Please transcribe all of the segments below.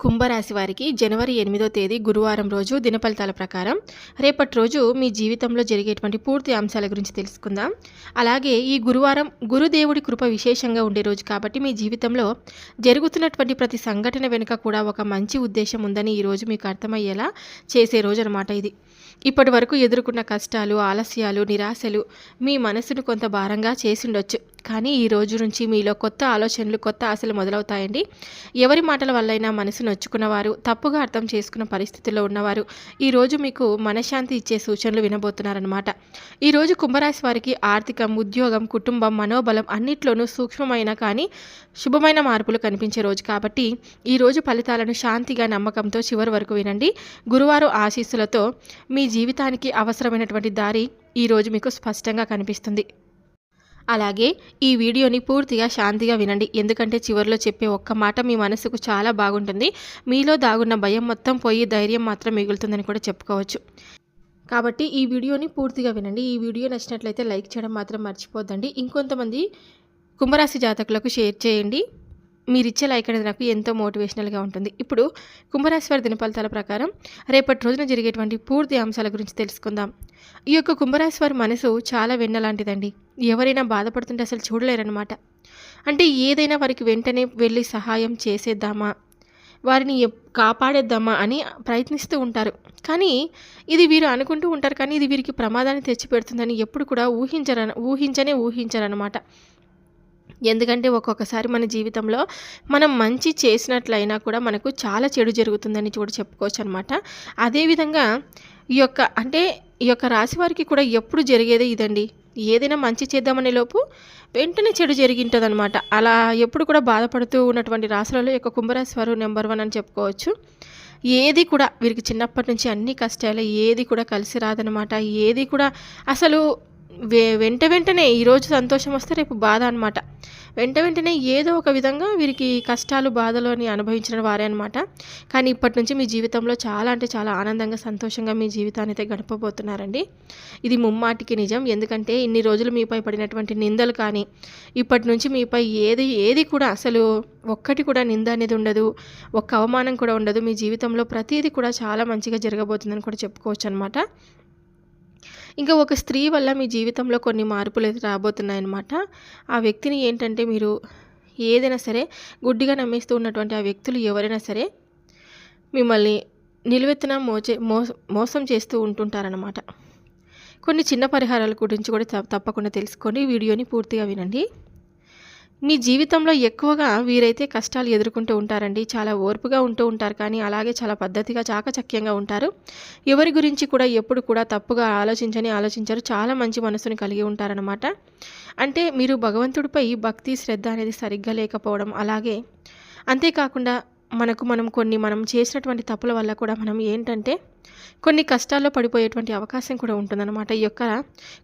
కుంభరాశి వారికి జనవరి ఎనిమిదో తేదీ గురువారం రోజు దినఫలితాల ప్రకారం రేపటి రోజు మీ జీవితంలో జరిగేటువంటి పూర్తి అంశాల గురించి తెలుసుకుందాం. అలాగే ఈ గురువారం గురుదేవుడి కృప విశేషంగా ఉండే రోజు కాబట్టి మీ జీవితంలో జరుగుతున్నటువంటి ప్రతి సంఘటన వెనుక కూడా ఒక మంచి ఉద్దేశం ఉందని ఈరోజు మీకు అర్థమయ్యేలా చేసే రోజు అనమాట ఇది. ఇప్పటి వరకు ఎదుర్కొన్న కష్టాలు ఆలస్యాలు నిరాశలు మీ మనసును కొంత భారంగా చేసిండొచ్చు కానీ ఈ రోజు నుంచి మీలో కొత్త ఆలోచనలు కొత్త ఆశలు మొదలవుతాయండి. ఎవరి మాటల వల్లైనా మనసు నొచ్చుకున్నవారు తప్పుగా అర్థం చేసుకున్న పరిస్థితుల్లో ఉన్నవారు ఈరోజు మీకు మనశ్శాంతి ఇచ్చే సూచనలు వినబోతున్నారనమాట ఈరోజు కుంభరాశి వారికి ఆర్థికం ఉద్యోగం కుటుంబం మనోబలం అన్నిట్లోనూ సూక్ష్మమైన కానీ శుభమైన మార్పులు కనిపించే రోజు కాబట్టి ఈరోజు ఫలితాలను శాంతిగా నమ్మకంతో చివరి వరకు వినండి. గురువారం ఆశీస్సులతో మీ జీవితానికి అవసరమైనటువంటి దారి ఈరోజు మీకు స్పష్టంగా కనిపిస్తుంది. అలాగే ఈ వీడియోని పూర్తిగా శాంతిగా వినండి. ఎందుకంటే చివరిలో చెప్పే ఒక్క మాట మీ మనసుకు చాలా బాగుంటుంది. మీలో దాగున్న భయం మొత్తం పోయి ధైర్యం మాత్రం మిగులుతుందని కూడా చెప్పుకోవచ్చు. కాబట్టి ఈ వీడియోని పూర్తిగా వినండి. ఈ వీడియో నచ్చినట్లయితే లైక్ చేయడం మాత్రం మర్చిపోద్దండి. ఇంకొంతమంది కుంభరాశి జాతకులకు షేర్ చేయండి. మీరు ఇచ్చే లైక్ అనేది నాకు ఎంతో మోటివేషనల్గా ఉంటుంది. ఇప్పుడు కుంభరాశి వారి దినఫలితాల ప్రకారం రేపటి రోజున జరిగేటువంటి పూర్తి అంశాల గురించి తెలుసుకుందాం. ఈ యొక్క కుంభరాశి వారి మనసు చాలా వెన్నలాంటిదండి ఎవరైనా బాధపడుతుంటే అసలు చూడలేరనమాట అంటే ఏదైనా వారికి వెంటనే వెళ్ళి సహాయం చేసేద్దామా? వారిని కాపాడేద్దామా అని ప్రయత్నిస్తూ ఉంటారు. కానీ ఇది వీరు అనుకుంటూ ఉంటారు కానీ ఇది వీరికి ప్రమాదాన్ని తెచ్చిపెడుతుందని ఎప్పుడు కూడా ఊహించర ఊహించనే ఊహించరనమాట ఎందుకంటే ఒక్కొక్కసారి మన జీవితంలో మనం మంచి చేసినట్లయినా కూడా మనకు చాలా చెడు జరుగుతుందని కూడా చెప్పుకోవచ్చు అనమాట అదేవిధంగా ఈ యొక్క అంటే ఈ యొక్క రాశి వారికి కూడా ఎప్పుడు జరిగేదే ఇదండి. ఏదైనా మంచి చేద్దామనే లోపు వెంటనే చెడు జరిగింటుందన్నమాట. అలా ఎప్పుడు కూడా బాధపడుతూ ఉన్నటువంటి రాశులలో యొక్క కుంభరాశి వారు నెంబర్ వన్ అని చెప్పుకోవచ్చు. ఏది కూడా వీరికి చిన్నప్పటి నుంచి అన్ని కష్టాలు ఏది కూడా కలిసి రాదనమాట ఏది కూడా అసలు వెంట వెంటనే ఈరోజు సంతోషం వస్తే రేపు బాధ అనమాట వెంట వెంటనే ఏదో ఒక విధంగా వీరికి కష్టాలు బాధలు అని అనుభవించిన వారే అనమాట కానీ ఇప్పటి నుంచి మీ జీవితంలో చాలా అంటే చాలా ఆనందంగా సంతోషంగా మీ జీవితాన్ని అయితే గడపబోతున్నారండి. ఇది ముమ్మాటికి నిజం. ఎందుకంటే ఇన్ని రోజులు మీపై పడినటువంటి నిందలు కానీ ఇప్పటి నుంచి మీపై ఏది ఏది కూడా అసలు ఒక్కటి కూడా నింద అనేది ఉండదు. ఒక్క అవమానం కూడా ఉండదు. మీ జీవితంలో ప్రతిదీ కూడా చాలా మంచిగా జరగబోతుందని కూడా చెప్పుకోవచ్చు అనమాట ఇంకా ఒక స్త్రీ వల్ల మీ జీవితంలో కొన్ని మార్పులు అయితే రాబోతున్నాయన్నమాట. ఆ వ్యక్తిని ఏంటంటే మీరు ఏదైనా సరే గుడ్డిగా నమ్మేస్తూ ఉన్నటువంటి ఆ వ్యక్తులు ఎవరైనా సరే మిమ్మల్ని నిలువెత్తున మోచే మో మోసం చేస్తూ ఉంటుంటారనమాట కొన్ని చిన్న పరిహారాల గురించి కూడా తప్ప- తప్పకుండా తెలుసుకోండి. వీడియోని పూర్తిగా వినండి. మీ జీవితంలో ఎక్కువగా వీరైతే కష్టాలు ఎదుర్కొంటూ ఉంటారండి. చాలా ఓర్పుగా ఉంటూ ఉంటారు కానీ అలాగే చాలా పద్ధతిగా చాకచక్యంగా ఉంటారు. ఎవరి గురించి కూడా ఎప్పుడు కూడా తప్పుగా ఆలోచించని ఆలోచించారు. చాలా మంచి మనసుని కలిగి ఉంటారనమాట అంటే మీరు భగవంతుడిపై భక్తి శ్రద్ధ అనేది సరిగ్గా లేకపోవడం అలాగే అంతేకాకుండా మనకు మనం కొన్ని మనం చేసినటువంటి తప్పుల వల్ల కూడా మనం ఏంటంటే కొన్ని కష్టాల్లో పడిపోయేటువంటి అవకాశం కూడా ఉంటుందన్నమాట. ఈ యొక్క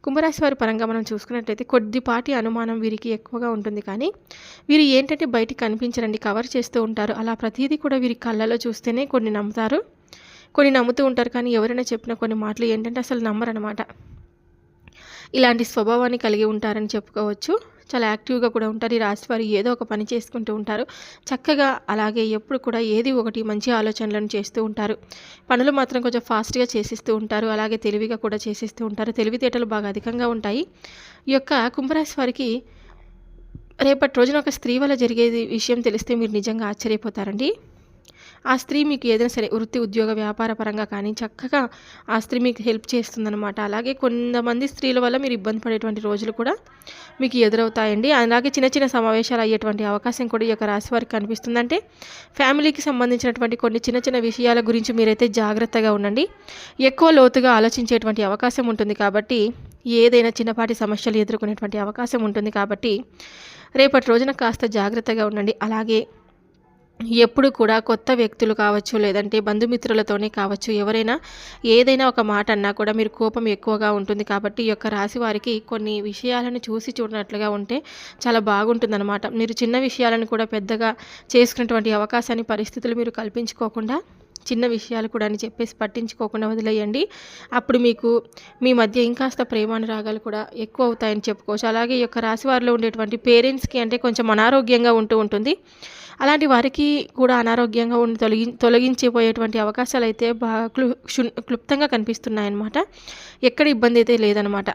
కుంభరాశి వారి పరంగా మనం చూసుకున్నట్లయితే కొద్దిపాటి అనుమానం వీరికి ఎక్కువగా ఉంటుంది. కానీ వీరు ఏంటంటే బయటికి కనిపించరండి కవర్ చేస్తూ ఉంటారు. అలా ప్రతిదీ కూడా వీరి కళ్ళలో చూస్తేనే కొన్ని నమ్ముతారు కొన్ని నమ్ముతూ ఉంటారు. కానీ ఎవరైనా చెప్పిన కొన్ని మాటలు ఏంటంటే అసలు నమ్మరనమాట ఇలాంటి స్వభావాన్ని కలిగి ఉంటారని చెప్పుకోవచ్చు. చాలా యాక్టివ్గా కూడా ఉంటారు. ఈ రాశి వారు ఏదో ఒక పని చేసుకుంటూ ఉంటారు. చక్కగా అలాగే ఎప్పుడు కూడా ఏది ఒకటి మంచి ఆలోచనలను చేస్తూ ఉంటారు. పనులు మాత్రం కొంచెం ఫాస్ట్గా చేసిస్తూ ఉంటారు. అలాగే తెలివిగా కూడా చేసిస్తూ ఉంటారు. తెలివితేటలు బాగా అధికంగా ఉంటాయి. ఈ యొక్క కుంభరాశి వారికి రేపటి రోజున ఒక స్త్రీ వల్ల జరిగేది విషయం తెలిస్తే మీరు నిజంగా ఆశ్చర్యపోతారండి. ఆ స్త్రీ మీకు ఏదైనా సరే వృత్తి ఉద్యోగ వ్యాపార పరంగా కానీ చక్కగా ఆ స్త్రీ మీకు హెల్ప్ చేస్తుందన్నమాట. అలాగే కొంతమంది స్త్రీల వల్ల మీరు ఇబ్బంది పడేటువంటి రోజులు కూడా మీకు ఎదురవుతాయండి. అలాగే చిన్న చిన్న సమావేశాలు అయ్యేటువంటి అవకాశం కూడా ఈ యొక్క రాశి వారికి కనిపిస్తుంది. అంటే ఫ్యామిలీకి సంబంధించినటువంటి కొన్ని చిన్న చిన్న విషయాల గురించి మీరైతే జాగ్రత్తగా ఉండండి. ఎక్కువ లోతుగా ఆలోచించేటువంటి అవకాశం ఉంటుంది కాబట్టి ఏదైనా చిన్నపాటి సమస్యలు ఎదుర్కొనేటువంటి అవకాశం ఉంటుంది కాబట్టి రేపటి రోజున కాస్త జాగ్రత్తగా ఉండండి. అలాగే ఎప్పుడు కూడా కొత్త వ్యక్తులు కావచ్చు లేదంటే బంధుమిత్రులతోనే కావచ్చు ఎవరైనా ఏదైనా ఒక మాట అన్నా కూడా మీరు కోపం ఎక్కువగా ఉంటుంది కాబట్టి ఈ యొక్క రాశి వారికి కొన్ని విషయాలను చూసి చూడనట్లుగా ఉంటే చాలా బాగుంటుందన్నమాట. మీరు చిన్న విషయాలను కూడా పెద్దగా చేసుకున్నటువంటి అవకాశాన్ని పరిస్థితులు మీరు కల్పించుకోకుండా చిన్న విషయాలు కూడా అని చెప్పేసి పట్టించుకోకుండా వదిలేయండి. అప్పుడు మీకు మీ మధ్య ఇంకాస్త ప్రేమానురాగాలు కూడా ఎక్కువ అవుతాయని చెప్పుకోవచ్చు. అలాగే ఈ యొక్క రాశి వారిలో ఉండేటువంటి పేరెంట్స్కి అంటే కొంచెం అనారోగ్యంగా ఉంటూ ఉంటుంది. అలాంటి వారికి కూడా అనారోగ్యంగా ఉండి తొలగి తొలగించిపోయేటువంటి అవకాశాలు అయితే బాగా క్లు క్లుప్తంగా కనిపిస్తున్నాయన్నమాట. ఎక్కడ ఇబ్బంది అయితే లేదనమాట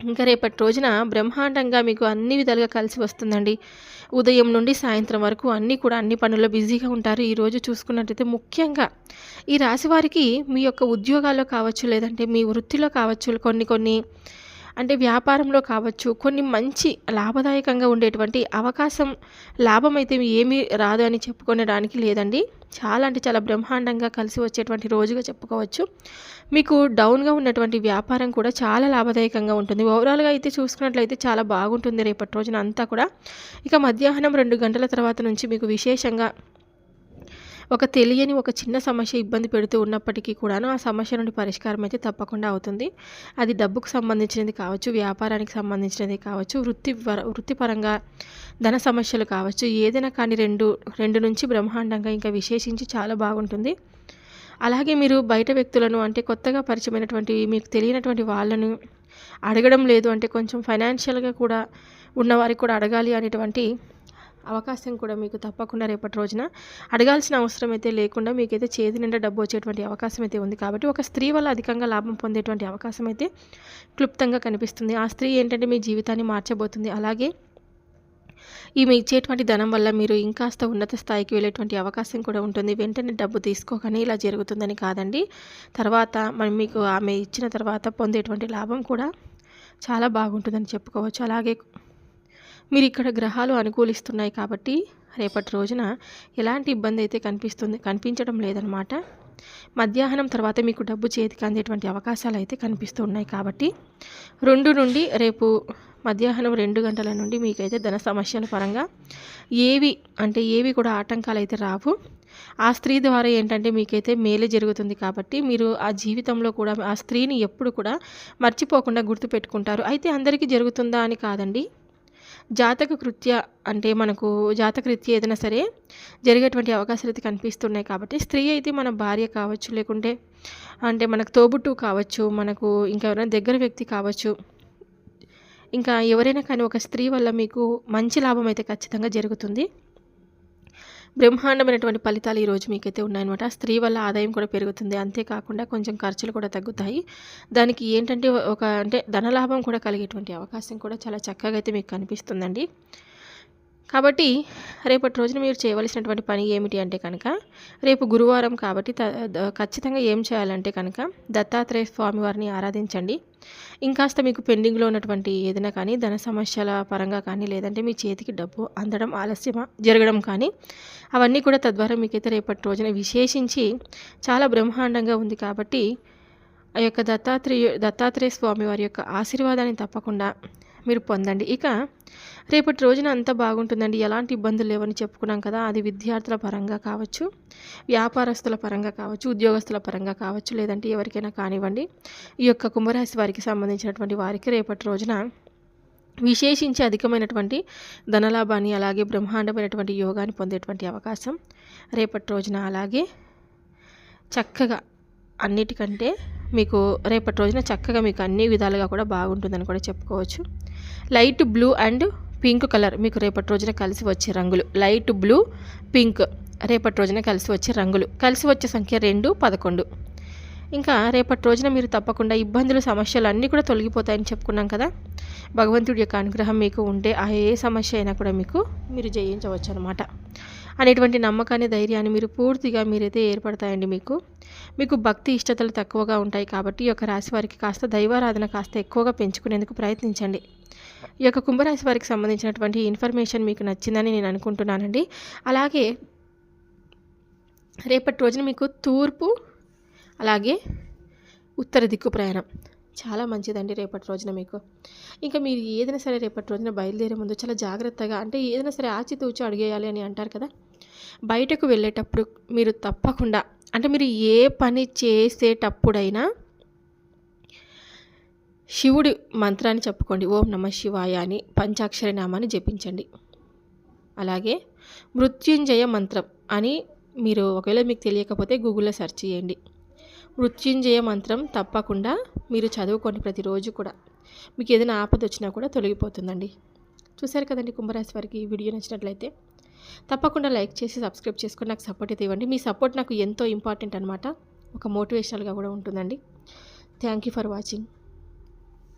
ఇంకా రేపటి రోజున బ్రహ్మాండంగా మీకు అన్ని విధాలుగా కలిసి వస్తుందండి. ఉదయం నుండి సాయంత్రం వరకు అన్నీ కూడా అన్ని పనుల్లో బిజీగా ఉంటారు. ఈరోజు చూసుకున్నట్టయితే ముఖ్యంగా ఈ రాశి వారికి మీ యొక్క ఉద్యోగాల్లో కావచ్చు లేదంటే మీ వృత్తిలో కావచ్చు కొన్ని కొన్ని అంటే వ్యాపారంలో కావచ్చు కొన్ని మంచి లాభదాయకంగా ఉండేటువంటి అవకాశం లాభం అయితే ఏమీ రాదు అని చెప్పుకునేడానికి లేదండి. చాలా అంటే చాలా బ్రహ్మాండంగా కలిసి వచ్చేటువంటి రోజుగా చెప్పుకోవచ్చు. మీకు డౌన్గా ఉన్నటువంటి వ్యాపారం కూడా చాలా లాభదాయకంగా ఉంటుంది. ఓవరాల్గా అయితే చూసుకున్నట్లయితే చాలా బాగుంటుంది రేపటి రోజున అంతా కూడా. ఇక మధ్యాహ్నం రెండు గంటల తర్వాత నుంచి మీకు విశేషంగా ఒక తెలియని ఒక చిన్న సమస్య ఇబ్బంది పెడుతూ ఉన్నప్పటికీ కూడాను ఆ సమస్య నుండి పరిష్కారం అయితే తప్పకుండా అవుతుంది. అది డబ్బుకు సంబంధించినది కావచ్చు వ్యాపారానికి సంబంధించినది కావచ్చు వృత్తి వృత్తిపరంగా ధన సమస్యలు కావచ్చు ఏదైనా కానీ రెండు రెండు నుంచి బ్రహ్మాండంగా ఇంకా విశేషించి చాలా బాగుంటుంది. అలాగే మీరు బయట వ్యక్తులను అంటే కొత్తగా పరిచయమైనటువంటి మీకు తెలియనటువంటి వాళ్ళను అడగడం లేదు అంటే కొంచెం ఫైనాన్షియల్గా కూడా ఉన్నవారికి కూడా అడగాలి అనేటువంటి అవకాశం కూడా మీకు తప్పకుండా రేపటి రోజున అడగాల్సిన అవసరం అయితే లేకుండా మీకైతే చేతి నిండా డబ్బు వచ్చేటువంటి అవకాశం అయితే ఉంది కాబట్టి ఒక స్త్రీ వల్ల అధికంగా లాభం పొందేటువంటి అవకాశం అయితే క్లుప్తంగా కనిపిస్తుంది. ఆ స్త్రీ ఏంటంటే మీ జీవితాన్ని మార్చబోతుంది. అలాగే ఈమె ఇచ్చేటువంటి ధనం వల్ల మీరు ఇంకాస్త ఉన్నత స్థాయికి వెళ్ళేటువంటి అవకాశం కూడా ఉంటుంది. వెంటనే డబ్బు తీసుకోకనే ఇలా జరుగుతుందని కాదండి. తర్వాత మనం మీకు ఆమె ఇచ్చిన తర్వాత పొందేటువంటి లాభం కూడా చాలా బాగుంటుందని చెప్పుకోవచ్చు. అలాగే మీరు ఇక్కడ గ్రహాలు అనుకూలిస్తున్నాయి కాబట్టి రేపటి రోజున ఎలాంటి ఇబ్బంది అయితే కనిపిస్తుంది కనిపించడం లేదనమాట మధ్యాహ్నం తర్వాత మీకు డబ్బు చేతికి అందేటువంటి అవకాశాలు అయితే కనిపిస్తూ ఉన్నాయి కాబట్టి రెండు నుండి రేపు మధ్యాహ్నం రెండు గంటల నుండి మీకైతే ధన సమస్యల పరంగా ఏవి అంటే ఏవి కూడా ఆటంకాలు అయితే రావు. ఆ స్త్రీ ద్వారా ఏంటంటే మీకైతే మేలే జరుగుతుంది కాబట్టి మీరు ఆ జీవితంలో కూడా ఆ స్త్రీని ఎప్పుడు కూడా మర్చిపోకుండా గుర్తుపెట్టుకుంటారు. అయితే అందరికీ జరుగుతుందా అని కాదండి. జాతక కృత్య అంటే మనకు జాతకరీత్య ఏదైనా సరే జరిగేటువంటి అవకాశాలు అయితే కనిపిస్తున్నాయి కాబట్టి స్త్రీ అయితే మన భార్య కావచ్చు లేకుంటే అంటే మనకు తోబుట్టు కావచ్చు మనకు ఇంకా ఎవరైనా దగ్గర వ్యక్తి కావచ్చు ఇంకా ఎవరైనా కానీ ఒక స్త్రీ వల్ల మీకు మంచి లాభం అయితే ఖచ్చితంగా జరుగుతుంది. బ్రహ్మాండమైనటువంటి ఫలితాలు ఈరోజు మీకైతే ఉన్నాయన్నమాట. స్త్రీ వల్ల ఆదాయం కూడా పెరుగుతుంది. అంతేకాకుండా కొంచెం ఖర్చులు కూడా తగ్గుతాయి. దానికి ఏంటంటే ఒక అంటే ధనలాభం కూడా కలిగేటువంటి అవకాశం కూడా చాలా చక్కగా అయితే మీకు కనిపిస్తుందండి. కాబట్టి రేపటి రోజున మీరు చేయవలసినటువంటి పని ఏమిటి అంటే కనుక రేపు గురువారం కాబట్టి ఖచ్చితంగా ఏం చేయాలంటే కనుక దత్తాత్రేయ స్వామి వారిని ఆరాధించండి. ఇంకాస్త మీకు పెండింగ్లో ఉన్నటువంటి ఏదైనా కానీ ధన సమస్యల పరంగా కానీ లేదంటే మీ చేతికి డబ్బు అందడం ఆలస్యమా జరగడం కానీ అవన్నీ కూడా తద్వారా మీకైతే రేపటి రోజున విశేషించి చాలా బ్రహ్మాండంగా ఉంది కాబట్టి ఆ యొక్క దత్తాత్రేయ దత్తాత్రేయ స్వామి వారి యొక్క ఆశీర్వాదాన్ని తప్పకుండా మీరు పొందండి. ఇక రేపటి రోజున అంతా బాగుంటుందండి. ఎలాంటి ఇబ్బందులు లేవని చెప్పుకున్నాం కదా అది విద్యార్థుల పరంగా కావచ్చు వ్యాపారస్తుల పరంగా కావచ్చు ఉద్యోగస్తుల పరంగా కావచ్చు లేదంటే ఎవరికైనా కానివ్వండి. ఈ యొక్క కుంభరాశి వారికి సంబంధించినటువంటి వారికి రేపటి రోజున విశేషించి అధికమైనటువంటి ధనలాభాన్ని అలాగే బ్రహ్మాండమైనటువంటి యోగాన్ని పొందేటువంటి అవకాశం రేపటి రోజున. అలాగే చక్కగా అన్నిటికంటే మీకు రేపటి రోజున చక్కగా మీకు అన్ని విధాలుగా కూడా బాగుంటుందని కూడా చెప్పుకోవచ్చు. Light blue and pink colour. మీకు రేపటి రోజున కలిసి వచ్చే రంగులు. Light blue pink. రేపటి రోజున కలిసి వచ్చే రంగులు. కలిసి వచ్చే సంఖ్య రెండు పదకొండు. ఇంకా రేపటి రోజున మీరు తప్పకుండా ఇబ్బందులు సమస్యలు అన్నీ కూడా తొలగిపోతాయని చెప్పుకున్నాం కదా? భగవంతుడి యొక్క అనుగ్రహం మీకు ఉంటే ఆ ఏ సమస్య అయినా కూడా మీకు మీరు జయించవచ్చు అనమాట అనేటువంటి నమ్మకాన్ని ధైర్యాన్ని మీరు పూర్తిగా మీరైతే ఏర్పడతాయండి మీకు. మీకు భక్తి ఇష్టతలు తక్కువగా ఉంటాయి కాబట్టి ఈ యొక్క రాశి వారికి కాస్త దైవారాధన కాస్త ఎక్కువగా పెంచుకునేందుకు ప్రయత్నించండి. ఈ యొక్క కుంభరాశి వారికి సంబంధించినటువంటి ఇన్ఫర్మేషన్ మీకు నచ్చిందని నేను అనుకుంటున్నానండి. అలాగే రేపటి రోజున మీకు తూర్పు అలాగే ఉత్తర దిక్కు ప్రయాణం. చాలా మంచిదండి రేపటి రోజున మీకు. ఇంకా మీరు ఏదైనా సరే రేపటి రోజున బయలుదేరే ముందు చాలా జాగ్రత్తగా అంటే ఏదైనా సరే ఆచితూచి అడిగేయాలి అని అంటారు కదా బయటకు వెళ్ళేటప్పుడు మీరు తప్పకుండా అంటే మీరు ఏ పని చేసేటప్పుడైనా శివుడి మంత్రాన్ని చెప్పుకోండి. ఓం నమ శివాయ అని పంచాక్షరి నామాన్ని జపించండి. అలాగే మృత్యుంజయ మంత్రం అని మీరు ఒకవేళ మీకు తెలియకపోతే గూగుల్లో సెర్చ్ చేయండి. మృత్యుంజయ మంత్రం తప్పకుండా మీరు చదువుకోండి ప్రతిరోజు కూడా. మీకు ఏదైనా ఆపద వచ్చినా కూడా తొలగిపోతుందండి. చూసారు కదండి కుంభరాశి వారికి ఈ వీడియో నచ్చినట్లయితే తప్పకుండా లైక్ చేసి సబ్స్క్రైబ్ చేసుకొని నాకు సపోర్ట్ అయితే ఇవ్వండి. మీ సపోర్ట్ నాకు ఎంతో ఇంపార్టెంట్ అనమాట ఒక మోటివేషనల్గా కూడా ఉంటుందండి. Thank you for watching.